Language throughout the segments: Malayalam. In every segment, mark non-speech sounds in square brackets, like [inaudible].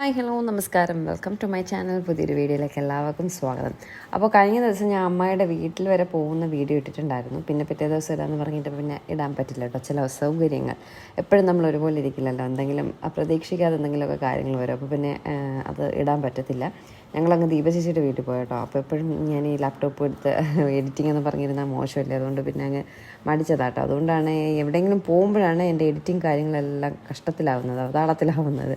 ഹായ് ഹലോ നമസ്കാരം. Welcome to my channel. പുതിയൊരു വീഡിയോയിലേക്ക് എല്ലാവർക്കും സ്വാഗതം. അപ്പോൾ കഴിഞ്ഞ ദിവസം ഞാൻ അമ്മയുടെ വീട്ടിൽ വരെ പോകുന്ന വീഡിയോ ഇട്ടിട്ടുണ്ടായിരുന്നു. പിന്നെ പിറ്റേ ദിവസം ഇടാന്ന് പറഞ്ഞിട്ട് പിന്നെ ഇടാൻ പറ്റില്ല കേട്ടോ. ചില അസൗകര്യങ്ങൾ എപ്പോഴും നമ്മൾ ഒരുപോലെ ഇരിക്കില്ലല്ലോ. എന്തെങ്കിലും അപ്രതീക്ഷിക്കാതെ എന്തെങ്കിലുമൊക്കെ കാര്യങ്ങൾ വരും. അപ്പോൾ പിന്നെ അത് ഇടാൻ പറ്റത്തില്ല. ഞങ്ങളങ്ങ് ദീപചേച്ചിയുടെ വീട്ടിൽ പോയി കേട്ടോ. അപ്പോൾ എപ്പോഴും ഞാൻ ഈ ലാപ്ടോപ്പ് എടുത്ത് എഡിറ്റിംഗ് എന്ന് പറഞ്ഞിരുന്നാൽ മോശമല്ലേ? അതുകൊണ്ട് പിന്നെ അങ്ങ് മടിച്ചതാട്ടോ അതുകൊണ്ടാണ് എവിടെയെങ്കിലും പോകുമ്പോഴാണ് എന്റെ എഡിറ്റിംഗ് കാര്യങ്ങളെല്ലാം കഷ്ടത്തിലാവുന്നത് അവതാളത്തിലാവുന്നത്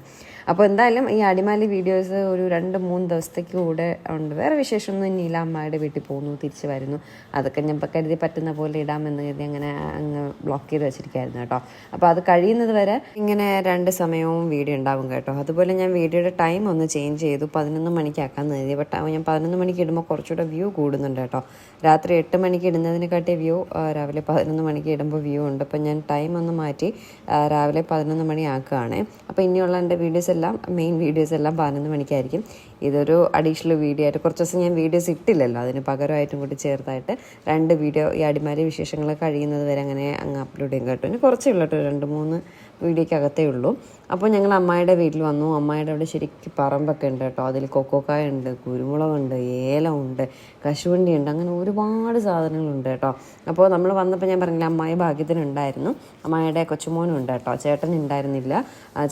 അപ്പോൾ എന്തായാലും ഈ അടിമാലി വീഡിയോസ് ഒരു രണ്ട് മൂന്ന് ദിവസത്തേക്ക് കൂടെ ഉണ്ട്. വേറെ വിശേഷമൊന്നും ഇനിയില്ല അമ്മയുടെ വീട്ടിൽ പോകുന്നു തിരിച്ച് വരുന്നു. അതൊക്കെ ഞാൻ കരുതി പറ്റുന്ന പോലെ ഇടാമെന്ന് കരുതി അങ്ങനെ അങ്ങ് ബ്ലോക്ക് ചെയ്ത് വെച്ചിരിക്കുകയായിരുന്നു കേട്ടോ. അപ്പോൾ അത് കഴിയുന്നത് വരെ ഇങ്ങനെ രണ്ട് സമയവും വീഡിയോ ഉണ്ടാവും കേട്ടോ. അതുപോലെ ഞാൻ വീഡിയോയുടെ ടൈം ഒന്ന് ചേഞ്ച് ചെയ്തു. പതിനൊന്ന് മണിക്കാക്കാൻ കരുതി. ബട്ട് ഞാൻ പതിനൊന്ന് മണിക്ക് ഇടുമ്പോൾ കുറച്ചുകൂടെ വ്യൂ കൂടുന്നുണ്ട് കേട്ടോ. രാത്രി എട്ട് മണിക്ക് ഇടുന്നതിനെക്കാട്ടി വ്യൂ രാവിലെ പതിനൊന്ന് മണിക്ക് ഇടുമ്പോൾ വ്യൂ ഉണ്ട്. അപ്പോൾ ഞാൻ ടൈം ഒന്ന് മാറ്റി രാവിലെ പതിനൊന്ന് മണി ആക്കുകയാണ് അപ്പോൾ ഇനിയുള്ള എന്റെ വീഡിയോസ് എല്ലാം മെയിൻ വീഡിയോസ് എല്ലാം പതിനൊന്ന് മണിക്കായിരിക്കും. ഇതൊരു അഡീഷണൽ വീഡിയോ ആയിട്ട് കുറച്ച് ദിവസം ഞാൻ വീഡിയോസ് ഇട്ടില്ലല്ലോ. അതിന് പകരമായിട്ടും കൂടി ചേർത്തായിട്ട് രണ്ട് വീഡിയോ ഈ അടിമാലി വിശേഷങ്ങൾ കഴിയുന്നത് വരെ അങ്ങനെ അങ്ങ് അപ്ലോഡ് ചെയ്യും കേട്ടോ. ഇനി കുറച്ചേ ഉള്ളൂ കേട്ടോ. രണ്ട് മൂന്ന് വീഡിയോക്കകത്തേ ഉള്ളൂ. അപ്പോൾ ഞങ്ങൾ അമ്മായിയുടെ വീട്ടിൽ വന്നു. അമ്മായിയുടെ അവിടെ ശരിക്കും പറമ്പൊക്കെ ഉണ്ട് കേട്ടോ. അതിൽ കൊക്കോക്കായ ഉണ്ട് കുരുമുളകുണ്ട് ഏലമുണ്ട് കശുവണ്ടി ഉണ്ട് അങ്ങനെ ഒരുപാട് സാധനങ്ങളുണ്ട് കേട്ടോ. അപ്പോൾ നമ്മൾ വന്നപ്പോൾ ഞാൻ പറഞ്ഞില്ല അമ്മായി ഭാഗ്യത്തിനുണ്ടായിരുന്നു. അമ്മായിയുടെ കൊച്ചുമോനും ഉണ്ട് കേട്ടോ. ചേട്ടൻ ഉണ്ടായിരുന്നില്ല.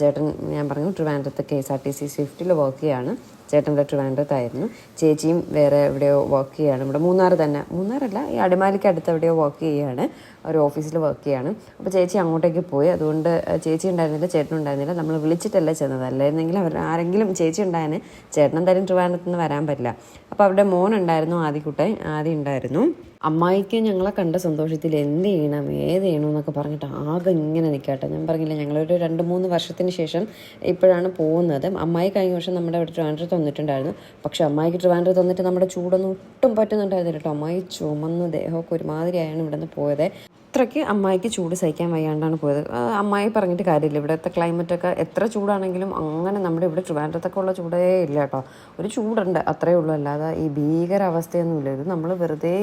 ചേട്ടൻ ഞാൻ പറഞ്ഞു ട്രിവാൻഡ്രത്ത് K S R T C സ്വിഫ്റ്റിൽ work ചെയ്യാണ്. ചേട്ടന്റെ ട്രിവാൻഡ്രത്തായിരുന്നു ചേച്ചിയും വേറെ എവിടെയോ വർക്ക് ചെയ്യാണ് ഇവിടെ മൂന്നാർ തന്നെ. മൂന്നാറല്ല ഈ അടിമാലിക്ക് അടുത്ത് എവിടെയോ വർക്ക് ചെയ്യാണ് ഒരു ഓഫീസിൽ വർക്ക് ചെയ്യാണ് അപ്പോൾ ചേച്ചി അങ്ങോട്ടേക്ക് പോയി. അതുകൊണ്ട് ചേച്ചി ഉണ്ടായിരുന്നില്ല ചേട്ടൻ ഉണ്ടായിരുന്നില്ല. നമ്മൾ വിളിച്ചിട്ടല്ല ചെന്നത്. അല്ലായിരുന്നെങ്കിൽ അവർ ആരെങ്കിലും ചേച്ചി ഉണ്ടായതിന് ചേട്ടൻ എന്തായാലും ട്രിവാൻഡ്രത്ത് വരാൻ പറ്റില്ല. അപ്പോൾ അവിടെ മോൻ ഉണ്ടായിരുന്നു ആദ്യക്കുട്ടൻ ആദ്യം ഉണ്ടായിരുന്നു. അമ്മായിക്ക് ഞങ്ങളെ കണ്ട സന്തോഷത്തിൽ എന്ത് ചെയ്യണം ഏത് ചെയ്യണം എന്നൊക്കെ പറഞ്ഞിട്ട് ആകെ ഇങ്ങനെ നിൽക്കട്ടെ ഞാൻ പറഞ്ഞില്ല ഞങ്ങളൊരു രണ്ട് മൂന്ന് വർഷത്തിന് ശേഷം ഇപ്പോഴാണ് പോകുന്നത്. അമ്മായി കഴിഞ്ഞ വർഷം നമ്മുടെ ഇവിടെ ട്രിവാൻഡ്രത്ത് വന്നിട്ടുണ്ടായിരുന്നു പക്ഷെ അമ്മായിക്ക് ട്രിവാൻഡ്രത്ത് തന്നിട്ട് നമ്മുടെ ചൂടൊന്നും ഒട്ടും പറ്റുന്നുണ്ടായിരുന്നില്ല കേട്ടോ. അമ്മായി ചുമന്ന് ദേഹമൊക്കെ ഒരുമാതിരിയായാണ് ഇവിടെ നിന്ന് പോയത്. അത്രയ്ക്ക് അമ്മായിക്ക് ചൂട് സഹിക്കാൻ വയ്യാണ്ടാണ് പോയത്. അമ്മായി പറഞ്ഞിട്ട് കാര്യമില്ല. ഇവിടുത്തെ ക്ലൈമറ്റൊക്കെ എത്ര ചൂടാണെങ്കിലും അങ്ങനെ നമ്മുടെ ഇവിടെ ട്രിവാൻഡ്രത്തൊക്കെ ഉള്ള ചൂടേ ഇല്ല കേട്ടോ. ഒരു ചൂടുണ്ട് അത്രയേ ഉള്ളൂ. അല്ലാതെ ഈ ഭീകരാവസ്ഥയൊന്നുമില്ല. ഇത് നമ്മൾ വെറുതെ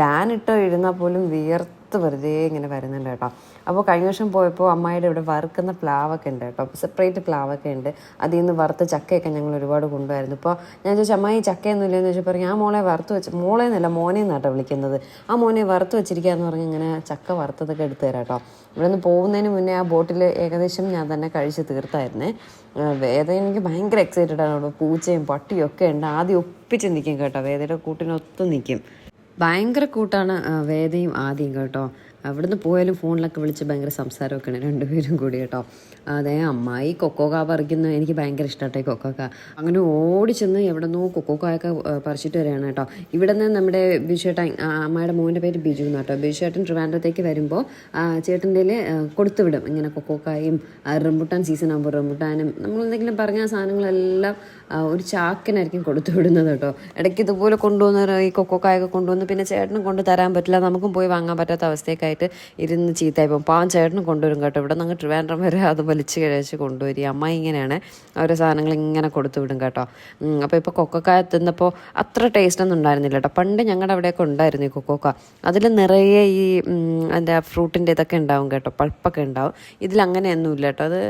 ഫാൻ ഇട്ട് ഇരുന്നാൽ പോലും വിയർത്ത് വെറുതെ ഇങ്ങനെ വരുന്നുണ്ട് കേട്ടോ. അപ്പോൾ കഴിഞ്ഞ വർഷം പോയപ്പോൾ അമ്മായിയുടെ ഇവിടെ വറുക്കുന്ന പ്ലാവൊക്കെ ഉണ്ട് കേട്ടോ. സെപ്പറേറ്റ് പ്ലാവൊക്കെ ഉണ്ട്. അതിൽ നിന്ന് വറുത്ത ചക്കയൊക്കെ ഞങ്ങൾ ഒരുപാട് കൊണ്ടുവരുന്നു. ഇപ്പോൾ ഞാൻ ചോദിച്ചു അമ്മായി ചക്കയൊന്നും ഇല്ലെന്ന് ചോദിച്ചപ്പോൾ പറഞ്ഞു ആ മോളെ വറുത്ത് വെച്ച് മോളെ എന്നല്ല മോനെ എന്നാട്ടോ വിളിക്കുന്നത്. ആ മോനെ വറുത്ത് വെച്ചിരിക്കുക എന്ന് പറഞ്ഞ് ഇങ്ങനെ ചക്ക വറുത്തതൊക്കെ എടുത്തു തരാം കേട്ടോ. ഇവിടെ നിന്ന് പോകുന്നതിന് മുന്നേ ആ ബോട്ടിൽ ഏകദേശം ഞാൻ തന്നെ കഴിച്ച് തീർത്തായിരുന്നേ. വേദന വേദ എനിക്ക് ഭയങ്കര എക്സൈറ്റഡ് ആണ് പൂച്ചയും പട്ടിയും ഒക്കെ ഉണ്ട്. ആദ്യം ഒപ്പിച്ച് നിൽക്കും കേട്ടോ. വേദയുടെ കൂട്ടിനൊത്ത് നിൽക്കും ഭയങ്കര കൂട്ടാണ് വേദയും ആദ്യം കേട്ടോ. അവിടുന്ന് പോയാലും ഫോണിലൊക്കെ വിളിച്ച് ഭയങ്കര സംസാരമൊക്കെയാണ് രണ്ടുപേരും കൂടി കേട്ടോ. അതെ അമ്മായി കൊക്കോക്ക പറിക്കുന്ന. എനിക്ക് ഭയങ്കര ഇഷ്ടമാട്ടെ കൊക്കോക്ക അങ്ങനെ ഓടി ചെന്ന് എവിടെ നിന്നോ കൊക്കോക്കായൊക്കെ പറിച്ചിട്ട് വരികയാണ് കേട്ടോ. ഇവിടെ നിന്ന് നമ്മുടെ ബിജുചേട്ടൻ അമ്മയുടെ മോന്റെ പേര് ബിജു എന്ന് കേട്ടോ. ബിജുചേട്ടൻ ട്രിവാൻഡ്രത്തേക്ക് വരുമ്പോൾ ചേട്ടന്റെ കൊടുത്തു വിടും. ഇങ്ങനെ കൊക്കോക്കായും റംബുട്ടാൻ സീസൺ ആകുമ്പോൾ റംബുട്ടാനും നമ്മൾ എന്തെങ്കിലും പറഞ്ഞ സാധനങ്ങളെല്ലാം ഒരു ചാക്കിനായിരിക്കും കൊടുത്തു വിടുന്നത് കേട്ടോ. ഇടയ്ക്ക് ഇതുപോലെ കൊണ്ടുവന്ന ഈ കൊക്കോക്കായൊക്കെ കൊണ്ടുവന്ന് പിന്നെ ചേട്ടനും കൊണ്ട് തരാൻ പറ്റില്ല. നമുക്കും പോയി വാങ്ങാൻ പറ്റാത്ത അവസ്ഥയൊക്കെ ആയിട്ട് ഇരുന്ന് ചീത്തയായി പോകും. പാവം ചേട്ടനും കൊണ്ടുവരും കേട്ടോ. ഇവിടെ നിന്ന് ട്രിവാൻഡ്രം വരെ അത് വലിച്ച് കഴിച്ച് കൊണ്ടുവരിക. അമ്മ ഇങ്ങനെയാണ് ഓരോ സാധനങ്ങൾ ഇങ്ങനെ കൊടുത്തു വിടും കേട്ടോ. അപ്പോൾ ഇപ്പോൾ കൊക്കോക്കായ തിന്നപ്പോൾ അത്ര ടേസ്റ്റ് ഒന്നും ഉണ്ടായിരുന്നില്ല കേട്ടോ. പണ്ട് ഞങ്ങളുടെ അവിടെയൊക്കെ ഉണ്ടായിരുന്നു ഈ കൊക്കോക്ക. അതിൽ നിറയെ ഈ എന്റെ ഫ്രൂട്ടിന്റെ ഇതൊക്കെ ഉണ്ടാവും കേട്ടോ. പൾപ്പൊക്കെ ഉണ്ടാവും. ഇതിലങ്ങനെയൊന്നുമില്ല കേട്ടോ. അത്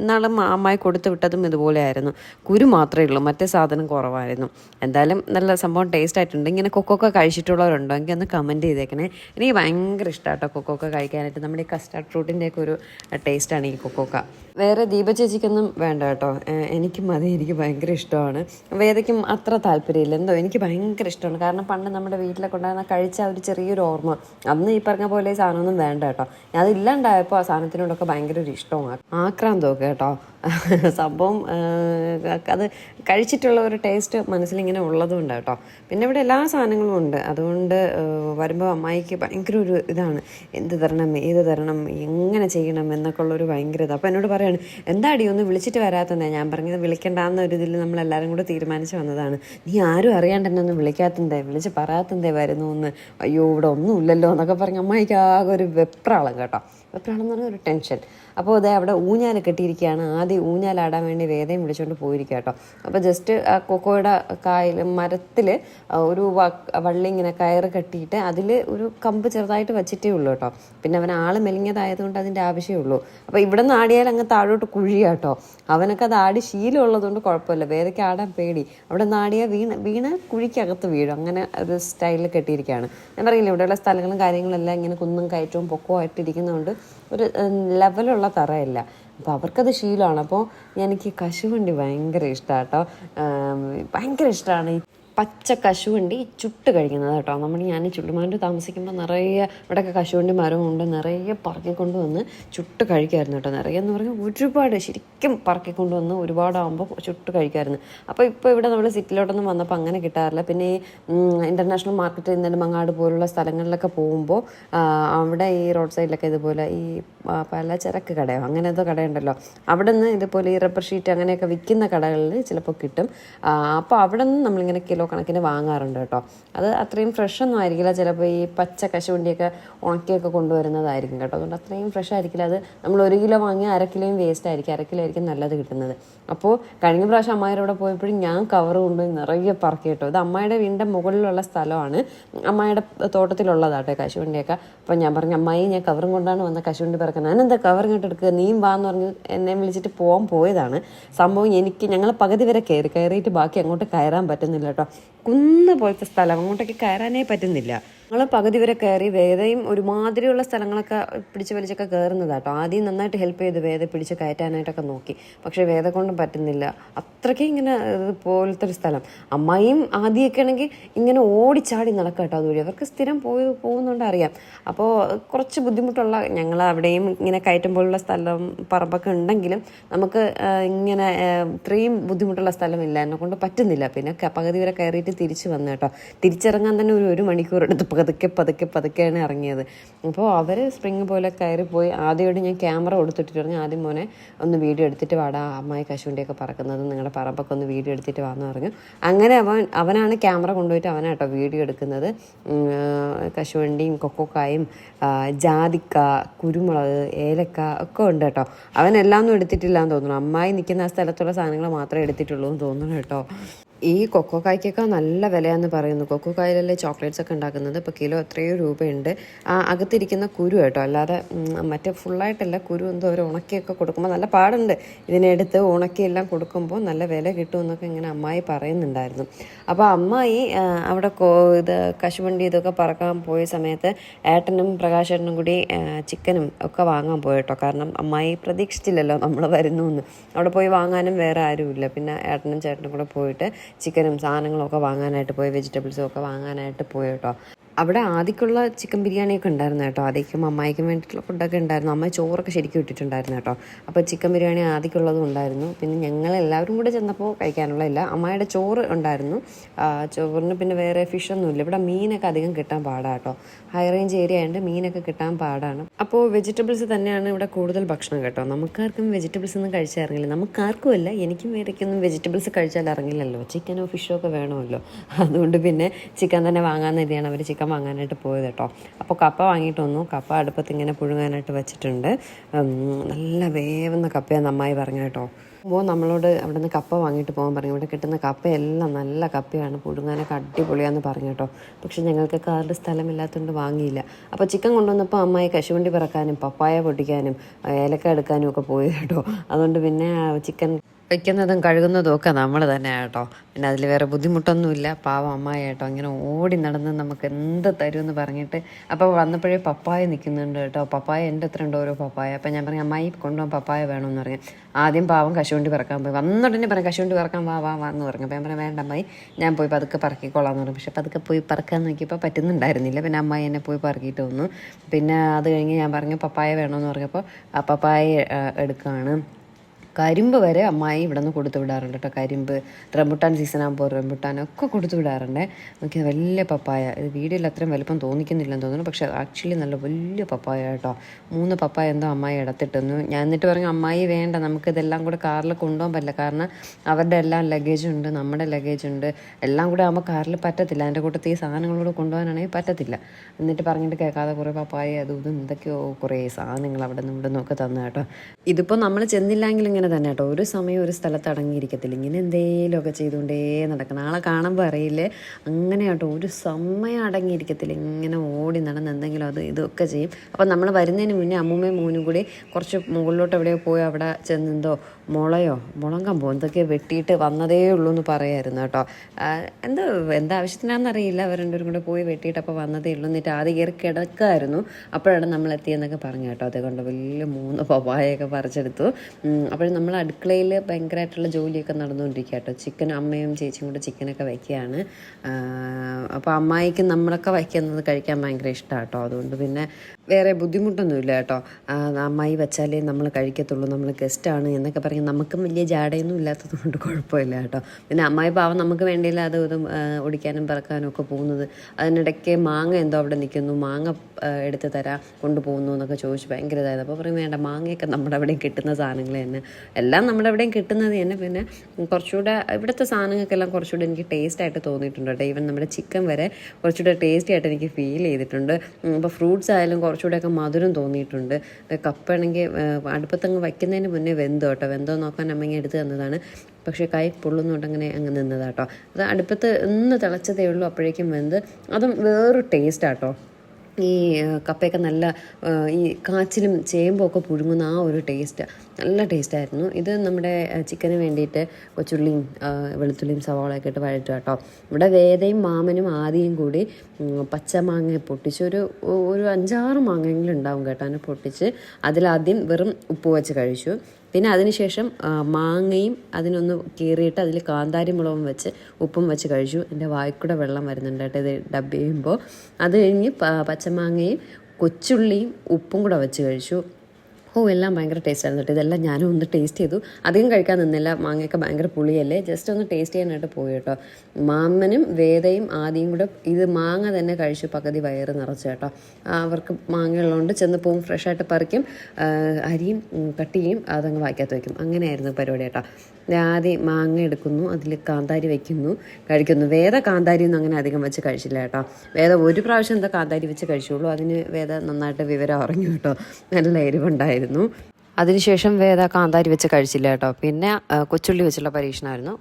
ഇന്നാളും അമ്മായി കൊടുത്തു വിട്ടതും ഇതുപോലെ ആയിരുന്നു. കുരു മാത്രമേ ഉള്ളൂ. മറ്റേ സാധനം കുറവായിരുന്നു. എന്തായാലും നല്ല സംഭവം ടേസ്റ്റ് ആയിട്ടുണ്ട്. ഇങ്ങനെ കൊക്കോക്ക കഴിച്ചിട്ടുള്ളവരുണ്ടോ? എങ്കിൽ ഒന്ന് കമന്റ് ചെയ്തേക്കണേ. എനിക്ക് ഭയങ്കര ഇഷ്ടമാണ് കേട്ടോ കൊക്കോക്ക കഴിക്കാനായിട്ട്. നമ്മുടെ ഈ കസ്റ്റാർഡ് ഫ്രൂട്ടിന്റെയൊക്കെ ഒരു ടേസ്റ്റാണ് ഈ കൊക്കോക്ക വേറെ ദീപ ചേച്ചിക്കൊന്നും വേണ്ട കേട്ടോ. എനിക്ക് മതി എനിക്ക് ഭയങ്കര ഇഷ്ടമാണ്. വേദയ്ക്കും അത്ര താല്പര്യമില്ല. എന്തോ എനിക്ക് ഭയങ്കര ഇഷ്ടമാണ്. കാരണം പണ്ട് നമ്മുടെ വീട്ടിലൊക്കെ ഉണ്ടായിരുന്ന കഴിച്ച ഒരു ചെറിയൊരു ഓർമ്മ. അന്ന് ഈ പറഞ്ഞ പോലെ സാധനമൊന്നും വേണ്ട കേട്ടോ. അത് അതില്ലാണ്ടായപ്പോൾ ആ സാധനത്തിനോടൊക്കെ ഭയങ്കര ഒരു ഇഷ്ടമാണ്. ആക്രാന്തമൊക്കെ കേട്ടോ. സംഭവം അത് കഴിച്ചിട്ടുള്ള ഒരു ടേസ്റ്റ് മനസ്സിലിങ്ങനെ ഉള്ളതുകൊണ്ട് കേട്ടോ. പിന്നെ ഇവിടെ എല്ലാ സാധനങ്ങളും ഉണ്ട്. അതുകൊണ്ട് വരുമ്പോൾ അമ്മായിക്ക് ഭയങ്കര ഒരു ഇതാണ്. എന്ത് തരണം ഏത് തരണം എങ്ങനെ ചെയ്യണം എന്നൊക്കെ ഉള്ളൊരു ഭയങ്കര ഇത് അപ്പോൾ എന്നോട് പറയാണ് എന്താടി ഒന്ന് വിളിച്ചിട്ട് വരാത്തതേ ഞാൻ പറഞ്ഞത് വിളിക്കണ്ടെന്ന ഒരു ഇതിൽ നമ്മളെല്ലാവരും കൂടെ തീരുമാനിച്ച് വന്നതാണ്. നീ ആരും അറിയാണ്ട് എന്നെ ഒന്ന് വിളിക്കാത്തതേ വിളിച്ച് പറയാത്തതേ വരുന്നു എന്ന്? അയ്യോ ഇവിടെ ഒന്നുമില്ലല്ലോ എന്നൊക്കെ പറഞ്ഞ് അമ്മായിക്ക് ആകെ ഒരു വെപ്രാളം കേട്ടോ. എപ്പോഴാണെന്ന് പറഞ്ഞാൽ ഒരു ടെൻഷൻ. അപ്പോൾ അതേ അവിടെ ഊഞ്ഞാൽ കെട്ടിയിരിക്കുകയാണ്. ആദ്യം ഊഞ്ഞാലാടാൻ വേണ്ടി വേദയും വിളിച്ചുകൊണ്ട് പോയിരിക്കുക കേട്ടോ. അപ്പോൾ ജസ്റ്റ് ആ കൊക്കോയുടെ കായൽ മരത്തിൽ ഒരു വള്ളി ഇങ്ങനെ കയറ് കെട്ടിയിട്ട് അതിൽ ഒരു കമ്പ് ചെറുതായിട്ട് വെച്ചിട്ടേ ഉള്ളൂ കേട്ടോ. പിന്നെ അവൻ ആൾ മെലിഞ്ഞതായതുകൊണ്ട് അതിന്റെ ആവശ്യമേ ഉള്ളൂ. അപ്പോൾ ഇവിടെ നിന്ന് ആടിയാൽ അങ്ങ് താഴോട്ട് കുഴിയാട്ടോ അവനൊക്കെ അത് ആടി ശീലമുള്ളതുകൊണ്ട് കുഴപ്പമില്ല. വേദയ്ക്ക് ആടാൻ പേടി. അവിടെ നിന്ന് ആടിയാൽ വീണ് വീണ കുഴിക്കകത്ത് വീഴും. അങ്ങനെ ഒരു സ്റ്റൈലിൽ കെട്ടിയിരിക്കുകയാണ് ഞാൻ പറയില്ല ഇവിടെയുള്ള സ്ഥലങ്ങളും കാര്യങ്ങളെല്ലാം ഇങ്ങനെ കുന്നും കയറ്റവും പൊക്കവും ആയിട്ടിരിക്കുന്നതുകൊണ്ട് ഒരു ലെവലുള്ള തറയല്ല. അപ്പോൾ അവർക്കത് ശീലമാണ്. അപ്പോൾ എനിക്ക് കശുവണ്ടി ഭയങ്കര ഇഷ്ടമാണ് കേട്ടോ ഭയങ്കര ഇഷ്ടമാണ് പച്ച കശുവണ്ടി ചുട്ട് കഴിക്കുന്നത് കേട്ടോ. നമ്മൾ ഞാൻ ചുള്ളുമാന്റെ താമസിക്കുമ്പോൾ നിറയെ ഇവിടെയൊക്കെ കശുവണ്ടി മരമുണ്ട് നിറയെ പറക്കിക്കൊണ്ട് വന്ന് ചുട്ട് കഴിക്കായിരുന്നു കേട്ടോ. നിറയെ എന്ന് പറഞ്ഞാൽ ഒരുപാട് ശരിക്കും പറക്കിക്കൊണ്ട് വന്ന് ഒരുപാടാകുമ്പോൾ ചുട്ട് കഴിക്കായിരുന്നു. അപ്പോൾ ഇപ്പോൾ ഇവിടെ നമ്മൾ സിറ്റിലോട്ടൊന്നും വന്നപ്പോൾ അങ്ങനെ കിട്ടാറില്ല. പിന്നെ ഈ ഇന്റർനാഷണൽ മാർക്കറ്റ് മങ്ങാട് പോലുള്ള സ്ഥലങ്ങളിലൊക്കെ പോകുമ്പോൾ അവിടെ ഈ റോഡ് സൈഡിലൊക്കെ ഇതുപോലെ ഈ പല പലചരക്ക് കടയോ അങ്ങനെ ഏതോ കടയുണ്ടല്ലോ. അവിടെ നിന്ന് ഇതുപോലെ ഈ റബ്ബർ ഷീറ്റ് അങ്ങനെയൊക്കെ വിൽക്കുന്ന കടകളിൽ ചിലപ്പോൾ കിട്ടും. അപ്പോൾ അവിടെ നിന്ന് നമ്മളിങ്ങനെ കിലോ കണക്കിന് വാങ്ങാറുണ്ട് കേട്ടോ. അത് അത്രയും ഫ്രഷ് ഒന്നും ആയിരിക്കില്ല. ചിലപ്പോൾ ഈ പച്ച കശുവണ്ടിയൊക്കെ ഉണക്കിയൊക്കെ കൊണ്ടുവരുന്നതായിരിക്കും കേട്ടോ. അതുകൊണ്ട് അത്രയും ഫ്രഷ് ആയിരിക്കില്ല. അത് നമ്മൾ ഒരു കിലോ വാങ്ങിയ അര കിലോയും വേസ്റ്റ് ആയിരിക്കും. അര കിലോ ആയിരിക്കും നല്ലത് കിട്ടുന്നത്. അപ്പോൾ കഴിഞ്ഞ പ്രാവശ്യം അമ്മായിയുടെ അവിടെ പോയപ്പോഴും ഞാൻ കവർ കൊണ്ട് നിറയെ പറക്കി കേട്ടോ. ഇത് അമ്മായിയുടെ വീടിന്റെ മുകളിലുള്ള സ്ഥലമാണ്. അമ്മായിയുടെ തോട്ടത്തിലുള്ളതാട്ടെ കശുവണ്ടിയൊക്കെ. അപ്പോൾ ഞാൻ പറഞ്ഞു അമ്മായി ഞാൻ കവറും കൊണ്ടാണ് വന്ന കശുവണ്ടി പറക്കുന്നത്. ഞാനെന്താ കവർ ഇങ്ങോട്ട് എടുക്കുക? നീയും വാന്ന് പറഞ്ഞ് എന്നെ വിളിച്ചിട്ട് പോകാൻ പോയതാണ്. സംഭവം എനിക്ക് ഞങ്ങൾ പകുതി വരെ കയറി കയറിയിട്ട് ബാക്കി അങ്ങോട്ട് കയറാൻ പറ്റുന്നില്ല കേട്ടോ. കുന്ന് പോലത്തെ സ്ഥലം അങ്ങോട്ടേക്ക് കയറാനേ പറ്റുന്നില്ല. ഞങ്ങൾ പകുതി വരെ കയറി വേദയും ഒരുമാതിരിയുള്ള സ്ഥലങ്ങളൊക്കെ പിടിച്ച് വലിച്ചൊക്കെ കയറുന്നതാണ് കേട്ടോ ആദ്യം നന്നായിട്ട് ഹെൽപ്പ് ചെയ്ത് വേദ പിടിച്ച് കയറ്റാനായിട്ടൊക്കെ നോക്കി. പക്ഷേ വേദ കൊണ്ടും പറ്റുന്നില്ല. അത്രയ്ക്ക് ഇങ്ങനെ പോലത്തെ ഒരു സ്ഥലം. അമ്മയും ആദ്യമൊക്കെ ആണെങ്കിൽ ഇങ്ങനെ ഓടിച്ചാടി നടക്കുക കേട്ടോ അതുവഴി അവർക്ക് സ്ഥിരം പോയി പോകുന്നുണ്ട് അറിയാം. അപ്പോൾ കുറച്ച് ബുദ്ധിമുട്ടുള്ള ഞങ്ങൾ അവിടെയും ഇങ്ങനെ കയറ്റം പോലുള്ള സ്ഥലം പറമ്പൊക്കെ ഉണ്ടെങ്കിലും നമുക്ക് ഇങ്ങനെ ഇത്രയും ബുദ്ധിമുട്ടുള്ള സ്ഥലമില്ല. എന്നെ കൊണ്ട് പറ്റുന്നില്ല. പിന്നെ പകുതി വരെ കയറിയിട്ട് തിരിച്ച് വന്നു കേട്ടോ തിരിച്ചിറങ്ങാൻ തന്നെ ഒരു ഒരു മണിക്കൂർ എടുത്ത് പതുക്കെ പതുക്കെ പതുക്കെയാണ് ഇറങ്ങിയത്. അപ്പോൾ അവർ സ്പ്രിങ് പോലെ കയറി പോയി. ആദ്യമായിട്ട് ഞാൻ ക്യാമറ കൊടുത്തിട്ട് പറഞ്ഞു ആദ്യം മോനെ ഒന്ന് വീഡിയോ എടുത്തിട്ട് വാടാ അമ്മായി കശുവണ്ടിയൊക്കെ പറക്കുന്നത് നിങ്ങളുടെ പറമ്പൊക്കെ ഒന്ന് വീഡിയോ എടുത്തിട്ട് വാന്ന് പറഞ്ഞു. അങ്ങനെ അവൻ അവനാണ് ക്യാമറ കൊണ്ടുപോയിട്ട് അവനാട്ടോ വീഡിയോ എടുക്കുന്നത്. കശുവണ്ടിയും കൊക്കോക്കായും ജാതിക്ക കുരുമുളക് ഏലക്ക ഒക്കെ ഉണ്ട് കേട്ടോ. അവൻ എല്ലാം ഒന്നും എടുത്തിട്ടില്ല എന്ന് തോന്നുന്നു. അമ്മായി നിൽക്കുന്ന ആ സ്ഥലത്തുള്ള സാധനങ്ങൾ മാത്രമേ എടുത്തിട്ടുള്ളൂ എന്ന് തോന്നുന്നു കേട്ടോ. ഈ കൊക്കോക്കായ്ക്കൊക്കെ നല്ല വിലയാന്ന് പറയുന്നു. കൊക്കോക്കായിലല്ലേ ചോക്ലേറ്റ്സ് ഒക്കെ ഉണ്ടാക്കുന്നത്? ഇപ്പോൾ കിലോ എത്രയോ രൂപയുണ്ട്. ആ അകത്തിരിക്കുന്ന കുരു കേട്ടോ. അല്ലാതെ മറ്റേ ഫുള്ളായിട്ടല്ല കുരു എന്തോ അവർ ഉണക്കിയൊക്കെ കൊടുക്കുമ്പോൾ നല്ല പാടുണ്ട്. ഇതിനെടുത്ത് ഉണക്കിയെല്ലാം കൊടുക്കുമ്പോൾ നല്ല വില കിട്ടുമെന്നൊക്കെ ഇങ്ങനെ അമ്മായി പറയുന്നുണ്ടായിരുന്നു. അപ്പോൾ അമ്മായി അവിടെ ഇത് കശുവണ്ടി ഇതൊക്കെ പറക്കാൻ പോയ സമയത്ത് ഏട്ടനും പ്രകാശേട്ടനും കൂടി ചിക്കനും ഒക്കെ വാങ്ങാൻ പോയി കേട്ടോ. കാരണം അമ്മായി പ്രതീക്ഷിച്ചില്ലല്ലോ നമ്മൾ വരുന്നു എന്ന് അവിടെ പോയി വാങ്ങാനും വേറെ ആരുമില്ല. പിന്നെ ഏട്ടനും ചേട്ടനും കൂടെ പോയിട്ട് ചിക്കനും സാധനങ്ങളും ഒക്കെ വാങ്ങാനായിട്ട് പോയി വെജിറ്റബിൾസും ഒക്കെ വാങ്ങാനായിട്ട് പോയി കേട്ടോ. അവിടെ ആദ്യക്കുള്ള ചിക്കൻ ബിരിയാണിയൊക്കെ ഉണ്ടായിരുന്നു കേട്ടോ. ആദ്യക്കും അമ്മായിക്കും വേണ്ടിയിട്ടുള്ള ഫുഡൊക്കെ ഉണ്ടായിരുന്നു. അമ്മ ചോറൊക്കെ ശരിക്കും ഇട്ടിട്ടുണ്ടായിരുന്നു കേട്ടോ. അപ്പോൾ ചിക്കൻ ബിരിയാണി ആദ്യക്കുള്ളതും ഉണ്ടായിരുന്നു. പിന്നെ ഞങ്ങൾ എല്ലാവരും കൂടെ ചെന്നപ്പോൾ കഴിക്കാനുള്ള ഇല്ല. അമ്മായിയുടെ ചോറ് ഉണ്ടായിരുന്നു. ചോറിന് പിന്നെ വേറെ ഫിഷൊന്നുമില്ല ഇവിടെ മീനൊക്കെ അധികം കിട്ടാൻ പാടാട്ടോ ഹൈ റേഞ്ച് ഏരിയ ആയതുകൊണ്ട് മീനൊക്കെ കിട്ടാൻ പാടാണ്. അപ്പോൾ വെജിറ്റബിൾസ് തന്നെയാണ് ഇവിടെ കൂടുതൽ ഭക്ഷണം കേട്ടോ. നമുക്കാർക്കും വെജിറ്റബിൾസ് ഒന്നും കഴിച്ചാൽ ഇറങ്ങില്ല നമുക്കാർക്കും അല്ല എനിക്കും വേറെക്കൊന്നും വെജിറ്റബിൾസ് കഴിച്ചാൽ ഇറങ്ങില്ലല്ലോ ചിക്കനോ ഫിഷോ ഒക്കെ വേണമല്ലോ. അതുകൊണ്ട് പിന്നെ ചിക്കൻ തന്നെ വാങ്ങാൻ തന്നെയാണ് അവർ ചിക്കൻ വാങ്ങാനായിട്ട് പോയത് കേട്ടോ. അപ്പോൾ കപ്പ വാങ്ങിയിട്ട് വന്നു. കപ്പ അടുപ്പത്ത് ഇങ്ങനെ പുഴുങ്ങാനായിട്ട് വെച്ചിട്ടുണ്ട്. നല്ല വേവുന്ന കപ്പയാണ് നന്നായി പറഞ്ഞു കേട്ടോ. അപ്പോൾ നമ്മളോട് അവിടെ നിന്ന് കപ്പ വാങ്ങിയിട്ട് പോകാൻ പറഞ്ഞു. ഇവിടെ കിട്ടുന്ന കപ്പയെല്ലാം നല്ല കപ്പയാണ്. പുഴുങ്ങാനൊക്കെ അടിപൊളിയാന്ന് പറഞ്ഞു കേട്ടോ. പക്ഷെ ഞങ്ങൾക്ക് കാറിൽ സ്ഥലമില്ലാത്തതുകൊണ്ട് വാങ്ങിയില്ല. അപ്പോൾ ചിക്കൻ കൊണ്ടുവന്നപ്പോൾ അമ്മായി കശുവണ്ടി പറക്കാനും പപ്പായ പൊട്ടിക്കാനും ഏലക്ക എടുക്കാനും ഒക്കെ പോയി കേട്ടോ. അതുകൊണ്ട് പിന്നെ ചിക്കൻ വയ്ക്കുന്നതും കഴുകുന്നതും ഒക്കെ നമ്മൾ തന്നെ കേട്ടോ. പിന്നെ അതിൽ വേറെ ബുദ്ധിമുട്ടൊന്നുമില്ല. പാവം അമ്മായി കേട്ടോ. ഇങ്ങനെ ഓടി നടന്ന് നമുക്ക് എന്ത് തരുമെന്ന് പറഞ്ഞിട്ട് അപ്പോൾ വന്നപ്പോഴേ പപ്പായ നിൽക്കുന്നുണ്ട് കേട്ടോ. പപ്പായ എന്റെ അത്ര ഉണ്ട് ഓരോ പപ്പായ. അപ്പോൾ ഞാൻ പറഞ്ഞു അമ്മായി കൊണ്ടുപോകാൻ പപ്പായ വേണമെന്ന് പറഞ്ഞു. ആദ്യം പാവം കശുവണ്ടി പറക്കാൻ പോയി. വന്നിട്ടുണ്ടെങ്കിൽ പറഞ്ഞു കശുവണ്ടി പറക്കാൻ വാ വാ വാ എന്ന് പറഞ്ഞു. അപ്പോൾ ഞാൻ പറഞ്ഞു വേണ്ട അമ്മായി ഞാൻ പോയി പതുക്കെ പറക്കിക്കൊള്ളാം എന്ന് പറഞ്ഞു. പക്ഷെ പതുക്കെ പോയി പറക്കാൻ നോക്കിയപ്പോൾ പറ്റുന്നുണ്ടായിരുന്നില്ല. പിന്നെ അമ്മായി എന്നെ പോയി പറക്കിയിട്ട് വന്നു. പിന്നെ അത് കഴിഞ്ഞ് ഞാൻ പറഞ്ഞു പപ്പായ വേണമെന്ന് പറഞ്ഞപ്പോൾ ആ പപ്പായ എടുക്കുകയാണ് കരിമ്പ് വരെ അമ്മായി ഇവിടെ നിന്ന് കൊടുത്തു വിടാറുണ്ട് കേട്ടോ കരിമ്പ് റംബുട്ടാൻ സീസൺ ആകുമ്പോൾ റംബുട്ടാൻ ഒക്കെ കൊടുത്തു വിടാറുണ്ട്. നോക്കിയാൽ വലിയ പപ്പായ. ഇത് വീഡിയോയിൽ അത്രയും വലുപ്പം തോന്നിക്കുന്നില്ലെന്ന് തോന്നുന്നു. പക്ഷേ ആക്ച്വലി നല്ല വലിയ പപ്പായ കേട്ടോ മൂന്ന് പപ്പായ എന്തോ അമ്മായി ഇടത്തിട്ടുന്നു ഞാൻ എന്നിട്ട് പറഞ്ഞു അമ്മായി വേണ്ട നമുക്ക് ഇതെല്ലാം കൂടെ കാറിൽ കൊണ്ടുപോകാൻ പറ്റില്ല. കാരണം അവരുടെ എല്ലാം ലഗേജ് ഉണ്ട് നമ്മുടെ ലഗേജ് ഉണ്ട്. എല്ലാം കൂടെ ആകുമ്പോൾ കാറിൽ പറ്റത്തില്ല. അതിന്റെ കൂട്ടത്തിൽ ഈ സാധനങ്ങളോട് കൊണ്ടുപോകാനാണെങ്കിൽ പറ്റത്തില്ല. എന്നിട്ട് പറഞ്ഞിട്ട് കേൾക്കാതെ കുറേ പപ്പായ അതും ഇതും എന്തൊക്കെയോ കുറേ സാധനങ്ങൾ അവിടെ നിന്ന് ഇവിടെ നിന്നൊക്കെ തന്നു കേട്ടോ. ഇതിപ്പോൾ നമ്മൾ ചെന്നില്ലെങ്കിൽ ഇങ്ങനെ തന്നെ കേട്ടോ. ഒരു സമയം ഒരു സ്ഥലത്ത് അടങ്ങിയിരിക്കത്തില്ല. ഇങ്ങനെ എന്തേലുമൊക്കെ ചെയ്തുകൊണ്ടേ നടക്കണം. ആളെ കാണുമ്പോൾ അറിയില്ലേ? അങ്ങനെ കേട്ടോ. ഒരു സമയം അടങ്ങിയിരിക്കത്തില്ല. ഇങ്ങനെ ഓടി നടന്ന് എന്തെങ്കിലും അത് ഇതൊക്കെ ചെയ്യും. അപ്പം നമ്മൾ വരുന്നതിന് മുന്നേ അമ്മൂമ്മയും മോനും കൂടി കുറച്ച് മുകളിലോട്ട് എവിടെയോ പോയി അവിടെ ചെന്നെന്തോ മുളയോ മുളങ്കമ്പോ കമ്പോ എന്തൊക്കെയോ വെട്ടിയിട്ട് വന്നതേ ഉള്ളൂ എന്ന് പറയായിരുന്നു കേട്ടോ. എന്തോ എന്താ ആവശ്യത്തിനാണെന്നറിയില്ല അവർ രണ്ടുപേരും കൂടെ പോയി വെട്ടിയിട്ട് അപ്പോൾ വന്നതേ ഉള്ളൂ. എന്നിട്ട് ആദ്യം കയറി കിടക്കായിരുന്നു. അപ്പോഴാണ് നമ്മൾ എത്തിയെന്നൊക്കെ പറഞ്ഞു കേട്ടോ. അതുകൊണ്ട് വലിയ മൂന്ന് പപ്പായൊക്കെ പറിച്ചെടുത്തു. അപ്പോഴും നമ്മൾ അടുക്കളയിൽ ഭയങ്കരമായിട്ടുള്ള ജോലിയൊക്കെ നടന്നുകൊണ്ടിരിക്കുക കേട്ടോ. ചിക്കൻ അമ്മയും ചേച്ചിയും കൂടെ ചിക്കനൊക്കെ വയ്ക്കുകയാണ് അപ്പോൾ അമ്മായിക്ക് നമ്മളൊക്കെ വയ്ക്കുന്നത് കഴിക്കാൻ ഭയങ്കര ഇഷ്ടമാണ് കേട്ടോ. അതുകൊണ്ട് പിന്നെ വേറെ ബുദ്ധിമുട്ടൊന്നുമില്ല കേട്ടോ. അമ്മായി വെച്ചാലേ നമ്മൾ കഴിക്കത്തുള്ളൂ നമ്മൾ ഗസ്റ്റാണ് എന്നൊക്കെ പറയും. നമുക്കും വലിയ ജാടയൊന്നും ഇല്ലാത്തത് കൊണ്ട് കുഴപ്പമില്ല കേട്ടോ. പിന്നെ അമ്മായി പാവം നമുക്ക് വേണ്ടിയില്ല അത് ഇതും ഒടിക്കാനും പറക്കാനും ഒക്കെ പോകുന്നത്. അതിനിടയ്ക്ക് മാങ്ങ എന്തോ അവിടെ നിൽക്കുന്നു. മാങ്ങ എടുത്ത് തരാം കൊണ്ടുപോകുന്നു എന്നൊക്കെ ചോദിച്ച് ഭയങ്കര ഇതായത് അപ്പോൾ പറയും വേണ്ട മാങ്ങയൊക്കെ നമ്മുടെ അവിടെയും കിട്ടുന്ന സാധനങ്ങൾ തന്നെ. എല്ലാം നമ്മുടെ അവിടെയും കിട്ടുന്നത് തന്നെ. പിന്നെ കുറച്ചുകൂടെ ഇവിടുത്തെ സാധനങ്ങൾക്കെല്ലാം കുറച്ചുകൂടെ എനിക്ക് ടേസ്റ്റ് ആയിട്ട് തോന്നിയിട്ടുണ്ട് കേട്ടോ. ഈവൻ നമ്മുടെ ചിക്കൻ വരെ കുറച്ചുകൂടെ ടേസ്റ്റി ആയിട്ട് എനിക്ക് ഫീൽ ചെയ്തിട്ടുണ്ട്. അപ്പോൾ ഫ്രൂട്ട്സ് ആയാലും കുറച്ചുകൂടെയൊക്കെ മധുരം തോന്നിയിട്ടുണ്ട്. കപ്പാണെങ്കിൽ അടുപ്പത്തങ്ങ് വയ്ക്കുന്നതിന് മുന്നേ വെന്തോ കേട്ടോ. വെന്തോ നോക്കാൻ അമ്മങ്ങി എടുത്ത് തന്നതാണ്. പക്ഷേ കൈ പൊള്ളുന്നുണ്ട് അങ്ങനെ അങ്ങ് നിന്നതാട്ടോ അത് അടുപ്പത്ത് ഒന്ന് തിളച്ചതേ ഉള്ളൂ അപ്പോഴേക്കും വെന്ത്. അതും വേറൊരു ടേസ്റ്റാട്ടോ ഈ കപ്പയൊക്കെ നല്ല ഈ കാച്ചിലും ചേമ്പൊക്കെ പുഴുങ്ങുന്ന ആ ഒരു ടേസ്റ്റ് നല്ല ടേസ്റ്റായിരുന്നു ഇത് നമ്മുടെ ചിക്കന് വേണ്ടിയിട്ട് കൊച്ചുള്ളിയും വെളുത്തുള്ളിയും സവാളയൊക്കെ ഇട്ട് വഴറ്റുക കേട്ടോ ഇവിടെ വേദയും മാമനും ആദ്യം കൂടി പച്ചമാങ്ങ പൊട്ടിച്ച് ഒരു ഒരു അഞ്ചാറ് മാങ്ങയെങ്കിലും ഉണ്ടാവും കേട്ടോ അതിനെ പൊട്ടിച്ച്. അതിലാദ്യം വെറും ഉപ്പ് വെച്ച് കഴിച്ചു. പിന്നെ അതിനുശേഷം മാങ്ങയും അതിനൊന്ന് കീറിയിട്ട് അതിൽ കാന്താരി മുളകും വെച്ച് ഉപ്പും വെച്ച് കഴിച്ചു. എന്റെ വായിക്കൂടെ വെള്ളം വരുന്നുണ്ട് കേട്ടോ ഇത് ഡബ് ചെയ്യുമ്പോൾ. അത് കഴിഞ്ഞ് പച്ചമാങ്ങയും കൊച്ചുള്ളിയും ഉപ്പും കൂടെ വെച്ച് കഴിച്ചു. ഓ എല്ലാം ഭയങ്കര ടേസ്റ്റ് ആയിരുന്നു കേട്ടോ. ഇതെല്ലാം ഞാനും ഒന്ന് ടേസ്റ്റ് ചെയ്തു. അധികം കഴിക്കാൻ നിന്നില്ല. മാങ്ങയൊക്കെ ഭയങ്കര പുളിയല്ലേ? ജസ്റ്റ് ഒന്ന് ടേസ്റ്റ് ചെയ്യാനായിട്ട് പോയി കേട്ടോ. മാമനും വേദയും ആദ്യം കൂടെ ഇത് മാങ്ങ തന്നെ കഴിച്ചു പകുതി വയറ് നിറച്ചു കേട്ടോ. അവർക്ക് മാങ്ങ ഉള്ളതുകൊണ്ട് ചെന്ന് പോവും ഫ്രഷായിട്ട് പറിക്കും. അരിയും കട്ട് ചെയ്യും അതങ്ങ് വായിക്കാത്ത വയ്ക്കും അങ്ങനെയായിരുന്നു പരിപാടി കേട്ടോ. ആദ്യം മാങ്ങ എടുക്കുന്നു അതിൽ കാന്താരി വയ്ക്കുന്നു കഴിക്കുന്നു. വേദ കാന്താരി ഒന്നും അങ്ങനെ അധികം വെച്ച് കഴിച്ചില്ല കേട്ടോ. വേദ ഒരു പ്രാവശ്യം എന്താ കാന്താരി വെച്ച് കഴിച്ചുള്ളൂ. അതിന് വേദ നന്നായിട്ട് വിവരം അറിഞ്ഞു കേട്ടോ. നല്ല എരിവുണ്ടായിരുന്നു. അതിനുശേഷം വേദ കാന്താരി വെച്ച് കഴിച്ചില്ല കേട്ടോ. പിന്നെ കൊച്ചുള്ളി വെച്ചുള്ള പരീക്ഷണമായിരുന്നു.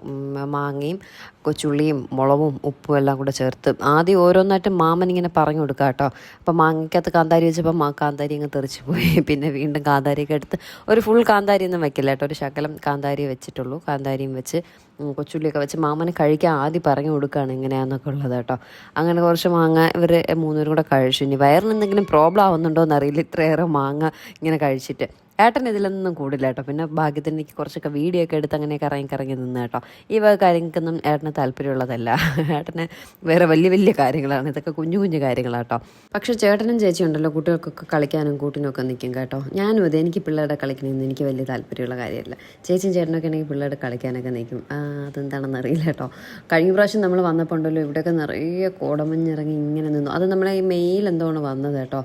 മാങ്ങയും കൊച്ചുള്ളിയും മുളകും ഉപ്പും എല്ലാം കൂടെ ചേർത്ത് ആദ്യം ഓരോന്നായിട്ട് മാമൻ ഇങ്ങനെ പറഞ്ഞു കൊടുക്കുക കേട്ടോ. അപ്പം മാങ്ങയ്ക്കകത്ത് കാന്താരി വെച്ചപ്പോൾ മാ കാന്താരി അങ്ങ് തെറിച്ച് പോയി. [laughs] പിന്നെ വീണ്ടും കാന്താരിയൊക്കെ എടുത്ത് ഒരു ഫുൾ കാന്താരി ഒന്നും വെക്കില്ല കേട്ടോ. ഒരു ശകലം കാന്താരി വെച്ചിട്ടുള്ളൂ. കാന്താരിയും വെച്ച് കൊച്ചുള്ളിയൊക്കെ വെച്ച് മാമന് കഴിക്കാൻ ആദ്യം പറഞ്ഞു കൊടുക്കുകയാണ് ഇങ്ങനെയാണെന്നൊക്കെ ഉള്ളത് കേട്ടോ. അങ്ങനെ കുറച്ച് മാങ്ങ ഇവർ മൂന്നുപേരും കൂടെ കഴിച്ചു. ഇനി വയറിന് എന്തെങ്കിലും പ്രോബ്ലം ആവുന്നുണ്ടോ എന്നറിയില്ല ഇത്രയേറെ മാങ്ങ ഇങ്ങനെ കഴിച്ചിട്ട്. ഏട്ടൻ ഇതിലൊന്നും കൂടില്ല കേട്ടോ. പിന്നെ ഭാഗ്യത്തിന് എനിക്ക് കുറച്ചൊക്കെ വീഡിയോ ഒക്കെ എടുത്ത് അങ്ങനെയൊക്കെ ഇറങ്ങി കറങ്ങി നിന്ന് കേട്ടോ. ഈ വക കാര്യങ്ങൾക്കൊന്നും ഏട്ടന് താല്പര്യമുള്ളതല്ല. ഏട്ടന് വേറെ വലിയ വലിയ കാര്യങ്ങളാണ്. ഇതൊക്കെ കുഞ്ഞു കുഞ്ഞു കാര്യങ്ങളാണ് കേട്ടോ. പക്ഷേ ചേട്ടനും ചേച്ചി ഉണ്ടല്ലോ കുട്ടികൾക്കൊക്കെ കളിക്കാനും കൂട്ടിനും ഒക്കെ നിൽക്കും കേട്ടോ. ഞാനും അതെ എനിക്ക് പിള്ളേരുടെ കളിക്കണമെന്ന് എനിക്ക് വലിയ താല്പര്യമുള്ള കാര്യമല്ല. ചേച്ചിയും ചേട്ടനൊക്കെ ആണെങ്കിൽ പിള്ളേരുടെ കളിക്കാനൊക്കെ നിൽക്കും. അതെന്താണെന്ന് അറിയില്ല കേട്ടോ. കഴിഞ്ഞ പ്രാവശ്യം നമ്മൾ വന്നപ്പോൾ ഉണ്ടല്ലോ ഇവിടെയൊക്കെ നിറയെ കോടമഞ്ഞിറങ്ങി ഇങ്ങനെ നിന്നു. അത് നമ്മളെ ഈ മെയിൽ എന്തോണ് വന്നത് കേട്ടോ.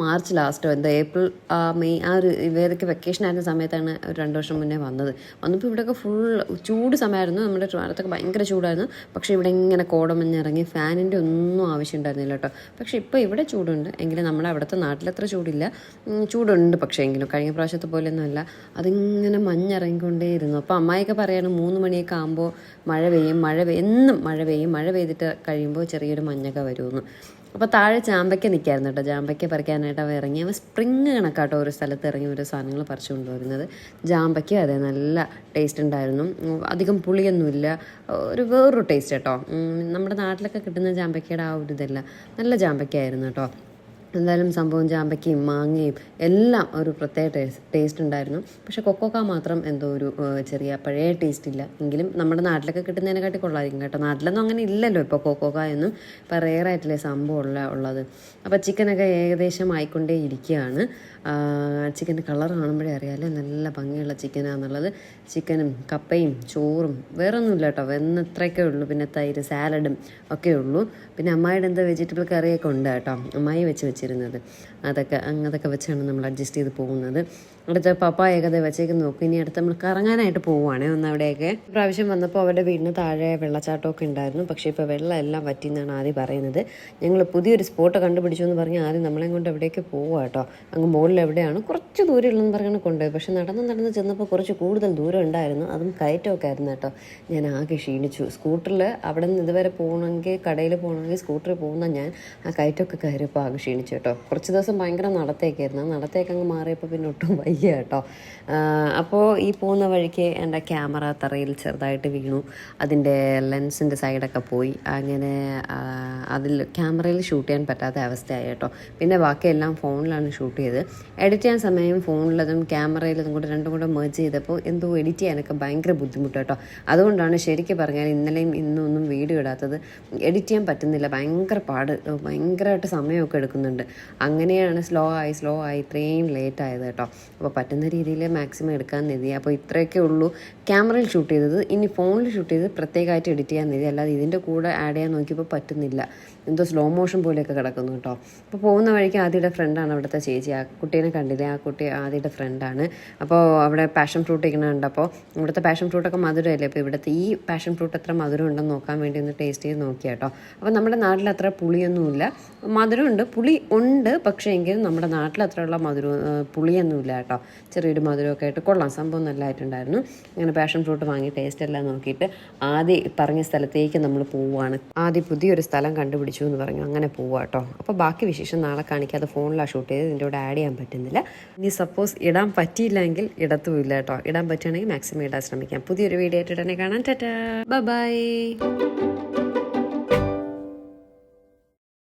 മാർച്ച് ലാസ്റ്റോ എന്താ ഏപ്രിൽ മെയ് ആ ഒരു ഇവരൊക്കെ വെക്കേഷൻ ആയിരുന്ന സമയത്താണ് ഒരു രണ്ട് വർഷം മുന്നേ വന്നത്. വന്നപ്പോൾ ഇവിടെയൊക്കെ ഫുൾ ചൂട് സമയമായിരുന്നു. നമ്മുടെ ട്രിവാൻഡ്രത്തൊക്കെ ഭയങ്കര ചൂടായിരുന്നു. പക്ഷേ ഇവിടെ ഇങ്ങനെ കോടമഞ്ഞിറങ്ങി ഫാനിന്റെ ഒന്നും ആവശ്യം ഉണ്ടായിരുന്നില്ല കേട്ടോ. പക്ഷേ ഇപ്പോൾ ഇവിടെ ചൂടുണ്ട്. എങ്കിലും നമ്മുടെ അവിടുത്തെ നാട്ടിലത്ര ചൂടില്ല. ചൂടുണ്ട് പക്ഷേ എങ്കിലും. കഴിഞ്ഞ പ്രാവശ്യത്തെ പോലെയൊന്നുമല്ല. അതിങ്ങനെ മഞ്ഞിറങ്ങിക്കൊണ്ടേയിരുന്നു. അപ്പോൾ അമ്മായിയൊക്കെ പറയാണ് മൂന്ന് മണിയൊക്കെ ആകുമ്പോൾ മഴ പെയ്യും മഴ പെയ്യും എന്നും മഴ പെയ്യും മഴ പെയ്തിട്ട് കഴിയുമ്പോൾ ചെറിയൊരു മഞ്ഞൊക്കെ വരുമെന്ന്. അപ്പോൾ താഴെ ചാമ്പയ്ക്ക നിൽക്കായിരുന്നു കേട്ടോ. ചാമ്പയ്ക്ക പറിക്കാനായിട്ട് അവ ഇറങ്ങി. അവ സ്പ്രിങ് കണക്കാട്ടോ ഒരു സ്ഥലത്ത് ഇറങ്ങി ഓരോ സാധനങ്ങൾ പറിച്ചു കൊണ്ടുവരുന്നത്. ജാമ്പയ്ക്ക അതെ നല്ല ടേസ്റ്റ് ഉണ്ടായിരുന്നു. അധികം പുളിയൊന്നുമില്ല. ഒരു വേറൊരു ടേസ്റ്റ് കേട്ടോ. നമ്മുടെ നാട്ടിലൊക്കെ കിട്ടുന്ന ജാമ്പയ്ക്കയുടെ ആ ഒരു ഇതല്ല. നല്ല ജാമ്പയ്ക്ക ആയിരുന്നു കേട്ടോ. എന്തായാലും സംഭവം ചാമ്പയ്ക്കയും മാങ്ങയും എല്ലാം ഒരു പ്രത്യേക ടേസ്റ്റ് ടേസ്റ്റ് ഉണ്ടായിരുന്നു. പക്ഷേ കൊക്കോക്ക മാത്രം എന്തോ ഒരു ചെറിയ പഴയ ടേസ്റ്റ് ഇല്ല. എങ്കിലും നമ്മുടെ നാട്ടിലൊക്കെ കിട്ടുന്നതിനെക്കാട്ടി കൊള്ളായിരിക്കും കേട്ടോ. നാട്ടിലൊന്നും അങ്ങനെ ഇല്ലല്ലോ ഇപ്പോൾ കൊക്കോക്ക എന്നും. ഇപ്പോൾ റെയറായിട്ടില്ലേ സംഭവം ഉള്ള ഉള്ളത്. അപ്പോൾ ചിക്കനൊക്കെ ഏകദേശം ആയിക്കൊണ്ടേ ഇരിക്കുകയാണ്. ചിക്കന്റെ കളർ കാണുമ്പോഴേ അറിയാമല്ലേ നല്ല ഭംഗിയുള്ള ചിക്കനാണെന്നുള്ളത് ചിക്കനും കപ്പയും ചോറും വേറെ ഒന്നുമില്ല കേട്ടോ. എന്നത്രയൊക്കെ ഉള്ളൂ. പിന്നെ തൈര് സാലഡും ഒക്കെ ഉള്ളൂ. പിന്നെ അമ്മായിയുടെ എന്താ വെജിറ്റബിൾ കറിയൊക്കെ ഉണ്ട് കേട്ടോ. അമ്മായി വെച്ച് വെച്ചിരുന്നത്. അതൊക്കെ അങ്ങനത്തൊക്കെ വെച്ചാണ് നമ്മൾ അഡ്ജസ്റ്റ് ചെയ്ത് പോകുന്നത്. അടുത്ത പപ്പായൊക്കെ ദേ വെച്ചേക്ക് നോക്കും. ഇനി അടുത്ത് നമ്മൾ കറങ്ങാനായിട്ട് പോവുകയാണ് ഒന്ന് അവിടെയൊക്കെ പ്രാവശ്യം വന്നപ്പോൾ അവരുടെ വീടിന് താഴെ വെള്ളച്ചാട്ടമൊക്കെ ഉണ്ടായിരുന്നു. പക്ഷേ ഇപ്പോൾ വെള്ളം എല്ലാം വറ്റി എന്നാണ് ആദ്യം പറയുന്നത്. ഞങ്ങൾ പുതിയൊരു സ്പോട്ട് കണ്ടുപിടിച്ചു എന്ന് പറഞ്ഞ് ആദ്യം നമ്മളെ കൊണ്ട് എവിടേക്ക് പോവുക കേട്ടോ. അങ്ങ് മുകളിൽ എവിടെയാണ് കുറച്ച് ദൂരമുള്ളതെന്ന് പറഞ്ഞാണ് കൊണ്ടുപോയത്. പക്ഷെ നടന്ന് നടന്ന് ചെന്നപ്പോൾ കുറച്ച് കൂടുതൽ ദൂരം ഉണ്ടായിരുന്നു. അതും കയറ്റമൊക്കെ ആയിരുന്നു കേട്ടോ. ഞാൻ ആകെ ക്ഷീണിച്ചു. സ്കൂട്ടറിൽ അവിടെ നിന്ന് ഇതുവരെ പോകണമെങ്കിൽ കടയിൽ പോകണമെങ്കിൽ സ്കൂട്ടറിൽ പോകുന്ന ഞാൻ ആ കയറ്റമൊക്കെ കയറിയപ്പോൾ ആകെ ക്ഷീണിച്ചു കേട്ടോ. കുറച്ച് ദിവസം ഭയങ്കര നടത്തേക്കായിരുന്നു. ആ നടത്തേക്ക് അങ്ങ് മാറിയപ്പോൾ പിന്നെ ഒട്ടും വയ്യ കേട്ടോ അപ്പോൾ ഈ പോകുന്ന വഴിക്ക് എന്റെ ക്യാമറ തറയിൽ ചെറുതായിട്ട് വീണു. അതിന്റെ ലെൻസിന്റെ സൈഡൊക്കെ പോയി. അങ്ങനെ അതിൽ ക്യാമറയിൽ ഷൂട്ട് ചെയ്യാൻ പറ്റാത്ത അവസ്ഥയായി കേട്ടോ. പിന്നെ ബാക്കിയെല്ലാം ഫോണിലാണ് ഷൂട്ട് ചെയ്ത്. എഡിറ്റ് ചെയ്യാൻ സമയം ഫോണിലതും ക്യാമറയിലതും കൂടെ രണ്ടും കൂടെ മേർജ് ചെയ്തപ്പോൾ എന്തോ എഡിറ്റ് ചെയ്യാനൊക്കെ ഭയങ്കര ബുദ്ധിമുട്ട് കേട്ടോ. അതുകൊണ്ടാണ് ശരിക്കും പറഞ്ഞാൽ ഇന്നലെയും ഇന്നും ഒന്നും വീഡിയോ ഇടാത്തത് എഡിറ്റ് ചെയ്യാൻ പറ്റുന്നില്ല. ഭയങ്കര പാട്. ഭയങ്കരമായിട്ട് സമയമൊക്കെ എടുക്കുന്നുണ്ട്. അങ്ങനെയാണ് സ്ലോ ആയി സ്ലോ ആയി ഇത്രയും ലേറ്റ് ആയത് കേട്ടോ. അപ്പോൾ പറ്റുന്ന രീതിയിൽ മാക്സിമം എടുക്കാൻ നിധി. അപ്പോൾ ഇത്രയൊക്കെ ഉള്ളൂ. ക്യാമറയിൽ ഷൂട്ട് ചെയ്തത്. ഇനി ഫോണിൽ ഷൂട്ട് ചെയ്ത് പ്രത്യേകമായിട്ട് എഡിറ്റ് ചെയ്യാൻ നിധി. അല്ലാതെ ഇതിന്റെ കൂടെ ആഡ് ചെയ്യാൻ നോക്കിയപ്പോൾ പറ്റുന്നില്ല. എന്തോ സ്ലോ മോഷൻ പോലെയൊക്കെ കിടക്കുന്നു കേട്ടോ അപ്പോൾ പോകുന്ന വഴിക്ക് ആദ്യയുടെ ഫ്രണ്ടാണ് അവിടുത്തെ ചേച്ചി. ആ കുട്ടീനെ കണ്ടില്ലേ? ആ കുട്ടി ആദ്യയുടെ ഫ്രണ്ടാണ് അപ്പോൾ അവിടെ പാഷൻ ഫ്രൂട്ട് ഇരിക്കണുണ്ട് അപ്പോൾ ഇവിടുത്തെ പാഷൻ ഫ്രൂട്ടൊക്കെ മധുരമല്ലേ അപ്പോൾ ഇവിടുത്തെ ഈ പാഷൻ ഫ്രൂട്ട് എത്ര മധുരം ഉണ്ടെന്ന് നോക്കാൻ വേണ്ടി ഒന്ന് ടേസ്റ്റ് ചെയ്ത് നോക്കിയാൽ കേട്ടോ അപ്പോൾ നമ്മുടെ നാട്ടിൽ അത്ര പുളിയൊന്നുമില്ല. മധുരമുണ്ട്. പുളി ഉണ്ട്. പക്ഷേ എങ്കിലും നമ്മുടെ നാട്ടിൽ അത്രയുള്ള മധുരം പുളിയൊന്നുമില്ല കേട്ടോ ചെറിയൊരു മധുരമൊക്കെ ആയിട്ട് കൊള്ളാം. സംഭവം നല്ലതായിട്ടുണ്ടായിരുന്നു അങ്ങനെ പാഷൻ ഫ്രൂട്ട് വാങ്ങി ടേസ്റ്റ് എല്ലാം നോക്കിയിട്ട് ആദ്യം പറഞ്ഞ സ്ഥലത്തേക്ക് നമ്മൾ പോവുകയാണ് ആദ്യം പുതിയൊരു സ്ഥലം കണ്ടുപിടിച്ചു എന്ന് പറഞ്ഞു. അങ്ങനെ പോവുക കേട്ടോ അപ്പോൾ ബാക്കി വിശേഷം നാളെ കാണിക്കുക അത് ഫോണിലാണ് ഷൂട്ട് ചെയ്ത് ഇതിന്റെ കൂടെ ആഡ് ചെയ്യാൻ പറ്റുന്നില്ല. ഇനി സപ്പോസ് ഇടാൻ പറ്റിയില്ലെങ്കിൽ ഇടത്തുമില്ല കേട്ടോ ഇടാൻ പറ്റുകയാണെങ്കിൽ മാക്സിമം ഇടാൻ ശ്രമിക്കാം. പുതിയൊരു വീഡിയോ ആയിട്ട് ഉടനെ കാണാൻ ടാറ്റാ ബൈ